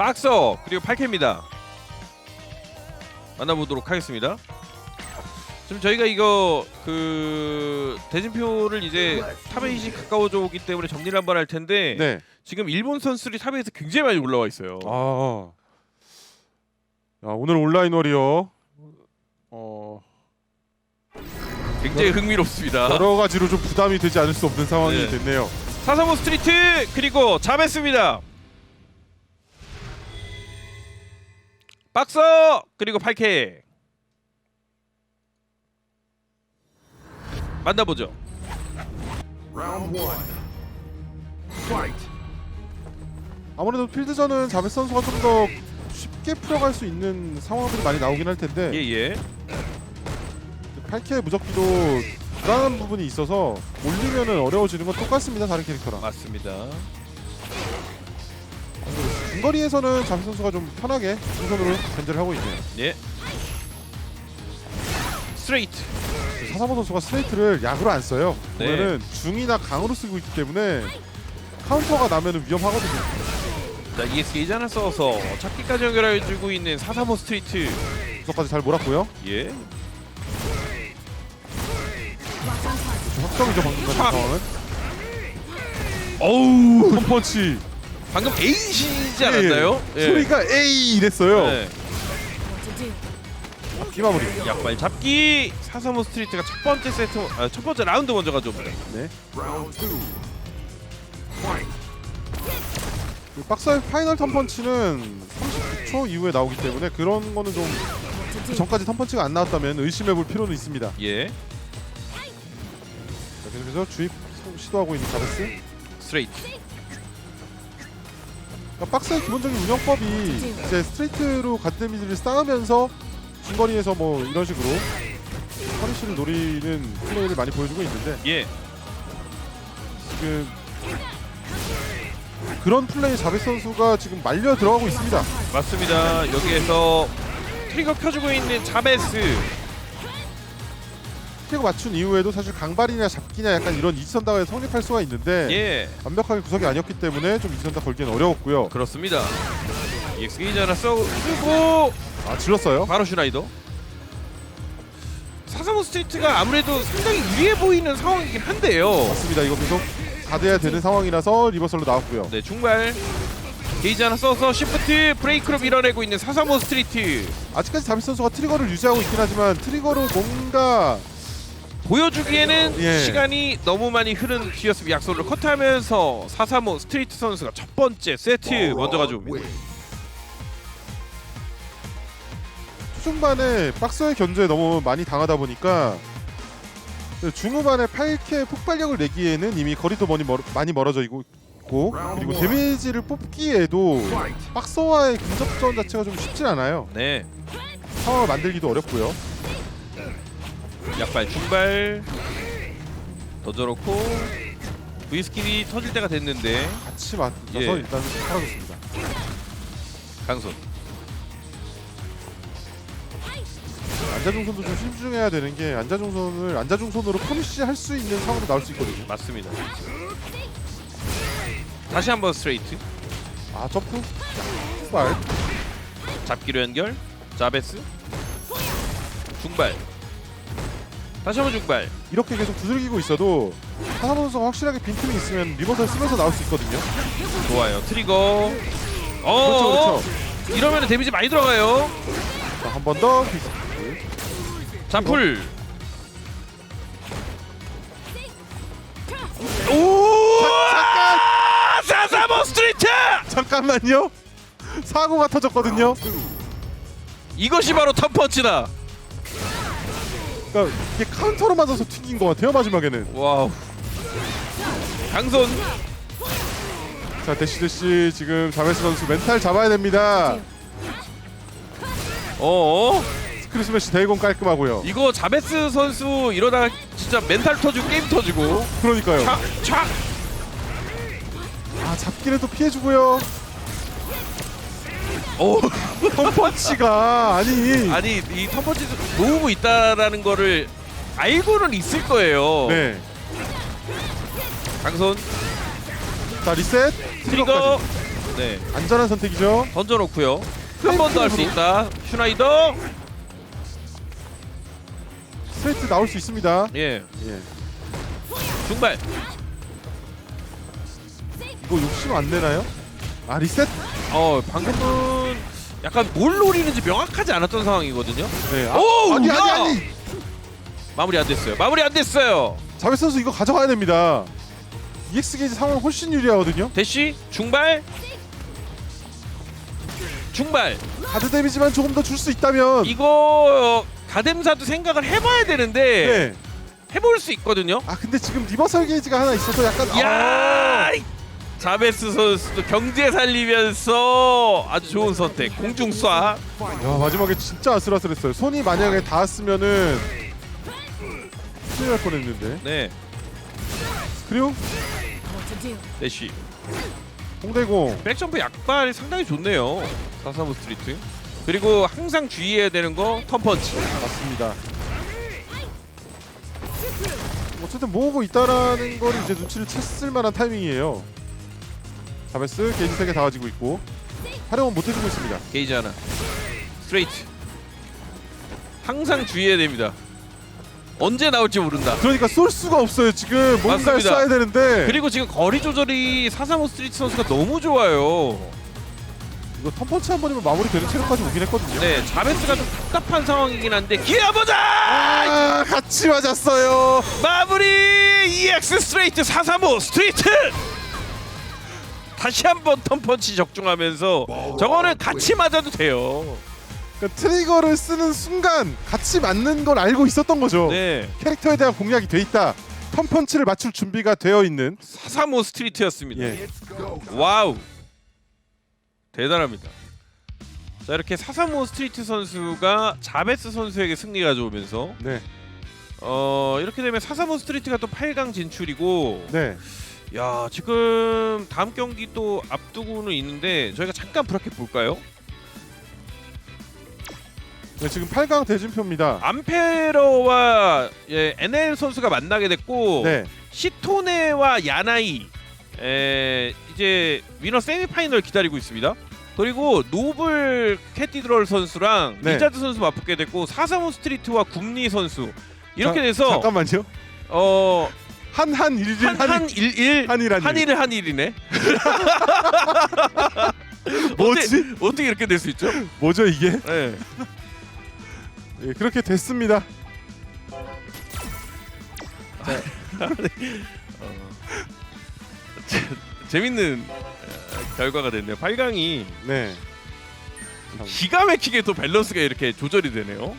박서 그리고 8K입니다. 만나보도록 하겠습니다. 지금 저희가 이거 그 대진표를 이제 탑에이시 가까워져 오기 때문에 정리를 한번 할 텐데 네. 지금 일본 선수들이 탑에서 굉장히 많이 올라와 있어요. 아. 야, 오늘 온라인 워리어 어, 굉장히 흥미롭습니다. 여러 가지로 좀 부담이 되지 않을 수 없는 상황이 네. 됐네요. 사사모 스트리트 그리고 자베스입니다. 박서 그리고 8K 만나보죠. Round one. Fight. 아무래도 필드전은 자베 선수가 좀 더 쉽게 풀어갈 수 있는 상황들이 많이 나오긴 할 텐데 예예. 8K 무적기도 불안한 부분이 있어서 올리면은 어려워지는 건 똑같습니다. 다른 캐릭터랑. 맞습니다. 중거리에서는 자베 선수가 좀 편하게 중선으로 견제를 하고 있네요. 예. 스트레이트. 사사모 선수가 스트레이트를 약으로 안 써요. 네. 보면은 중이나 강으로 쓰고 있기 때문에 카운터가 나면은 위험하거든요. 자 ES 게이지 하나 써서 찾기까지 연결해주고 있는 사사모 스트리트. 무적까지 잘 몰았고요. 예. 좀 확정이죠 방금 같은 팍! 상황은. 어우. 펀펀치. 방금 에이시지 않았나요? 예, 예. 소리가 에이 이랬어요. 네. 이 마무리. 약발 잡기 사사모 스트리트가 첫 번째 세트 아, 첫 번째 라운드 먼저 가져옵니다. 네. 그 박사의 파이널 턴펀치는 39초 이후에 나오기 때문에 그런 거는 좀그 전까지 턴펀치가 안 나왔다면 의심해볼 필요는 있습니다. 예. 자, 계속해서 주입 시도하고 있는 자베스. 스트레이트. 그러니까 박스의 기본적인 운영법이 이제 스트레이트로 갓 데미지를 쌓으면서 중거리에서 뭐 이런 식으로 퍼니쉬를 노리는 플레이를 많이 보여주고 있는데 예. 지금 그런 플레이 자베스 선수가 지금 말려 들어가고 있습니다. 맞습니다. 여기에서 트리거 켜주고 있는 자베스. 트랙 맞춘 이후에도 사실 강발이나 잡기냐 약간 이런 이지선다가 성립할 수가 있는데 예. 완벽하게 구석이 아니었기 때문에 좀 이지선다 걸기는 어려웠고요. 그렇습니다. EX 써, 쓰고 아 질렀어요. 바로 슈나이더. 사사모 스트리트가 아무래도 상당히 유리해 보이는 상황이긴 한데요. 맞습니다. 이거 계속 4대야 되는 상황이라서 리버설로 나왔고요. 네, 중발. 게이지 하나 써서 시프트 브레이크로 밀어내고 있는 사사모 스트리트. 아직까지 자비스 선수가 트리거를 유지하고 있긴 하지만 트리거로 뭔가 보여주기에는 예. 시간이 너무 많이 흐른 뒤였으면 약속을 커트하면서 사사모 스트리트 선수가 첫 번째 세트 먼저 가져옵니다. 초중반에 박스의 견제에 너무 많이 당하다 보니까 중후반에 8K 폭발력을 내기에는 이미 거리도 많이, 멀, 많이 멀어져 있고 그리고 데미지를 뽑기에도. 박서와의 근접전 자체가 좀 쉽진 않아요. 네, 상황을 만들기도 어렵고요. 약발 중발 더 저렇고 V 스킬이 터질 때가 됐는데 같이 맞아서 예. 일단 사라졌습니다. 강손. 안자중 선도 좀 신중해야 되는 게 안자중 선을 안자중선으로 퍼니시 할 수 있는 상황도 나올 수 있거든요. 맞습니다. 다시 한번 스트레이트 아 점프, 발, 잡기로 연결 자베스 중발 다시 한번 중발 이렇게 계속 두들기고 있어도 하나 선수가 확실하게 빈틈이 있으면 리버설 쓰면서 나올 수 있거든요. 좋아요 트리거 그렇죠, 어 그렇죠. 이러면 데미지 많이 들어가요 한 번 더. 자 풀 오 잠깐, 사사모 스트리트 잠깐만요. 사고가 터졌거든요. 이것이 바로 턴펀치다 그러니까 이게 카운터로 맞아서 튕긴 것 같아요 마지막에는. 와우 강손 자 대시 대시 지금 자베스 선수 멘탈 잡아야 됩니다. 어 스크류 스매시 대공 깔끔하고요. 이거 자베스 선수 이러다가 진짜 멘탈 터지고 게임 터지고 그러니까요. 촥촥 아 잡기를 또 피해주고요. 오 펀펀치가 아니. 아니 이 턴펀치 모으고 있다라는 거를 알고는 있을 거예요. 네. 강손 자 리셋. 트리거. 트리거까지. 네 안전한 선택이죠. 던져놓고요 한 번 더 할 수 있다 슈나이더 스트레이트 나올 수 있습니다. 예 예. 중발 이거 욕심 안 내나요? 아 리셋? 어 방금은 약간 뭘 노리는지 명확하지 않았던 상황이거든요 네. 아, 오우, 아니 야! 아니 아니. 마무리 안 됐어요 마무리 안 됐어요 자베 선수 이거 가져가야 됩니다. EX 게이지 상황 훨씬 유리하거든요. 대시 중발 중발 가드 데미지만 조금 더 줄 수 있다면. 이거 가뎀사도 생각을 해봐야 되는데 네. 해볼 수 있거든요 아 근데 지금 리버설 게이지가 하나 있어서 약간 야 자베스 선수도 경제 살리면서 아주 좋은 선택 공중 쏴 아, 야 마지막에 진짜 아슬아슬했어요. 손이 만약에 닿았으면은 큰일 날 뻔했는데. 네 그리고 대시 홍대공 백점프 약발이 상당히 좋네요 사사무 스트리트 그리고 항상 주의해야 되는 거 턴펀치 맞습니다. 어쨌든 모으고 있다라는 걸 이제 눈치를 챘을 만한 타이밍이에요. 자베스 게이지 3개 다 가지고 있고 활용은 못 해주고 있습니다. 게이지 하나 스트레이트 항상 주의해야 됩니다 언제 나올지 모른다 그러니까 쏠 수가 없어요. 지금 뭔가를 맞습니다. 쏴야 되는데 그리고 지금 거리 조절이 사사무 스트리트 선수가 너무 좋아요 이거 턴펀치 한 번이면 마무리 되는 체력까지 오긴 했거든요. 네 자베스가 좀 답답한 상황이긴 한데 기회 보자 아 같이 맞았어요. 마무리 EX 스트레이트 435 스트레이트 다시 한번 턴펀치 적중하면서 저거는 같이 맞아도 돼요 그러니까 트리거를 쓰는 순간 같이 맞는 걸 알고 있었던 거죠. 네 캐릭터에 대한 공략이 돼 있다. 턴펀치를 맞출 준비가 되어 있는 435 스트리트였습니다 예. 와우 대단합니다 자 이렇게 435 스트리트 선수가 자베스 선수에게 승리 가져오면서 네. 어 이렇게 되면 435 스트리트가 또 8강 진출이고 네. 야 지금 다음 경기 또 앞두고는 있는데 저희가 잠깐 브라켓 볼까요? 네, 지금 8강 대진표입니다. 암페러와 예, NL 선수가 만나게 됐고 네. 시토네와 야나이 에, 이제 위너 세미파이널 기다리고 있습니다. 그리고 노블 캐티드럴 선수랑 네. 리자드 선수 맞붙게 됐고 사사모 스트리트와 굽리 선수 이렇게 자, 돼서 잠깐만요. 어 한한 일일 한한 일일 한일, 한 일. 한일을 한일이네. 뭐지? 어떻게, 어떻게 이렇게 될 수 있죠? 뭐죠 이게? 네. 예, 그렇게 됐습니다. 재밌는 어, 결과가 됐네요. 8강이 네. 기가 막히게 또 밸런스가 이렇게 조절이 되네요.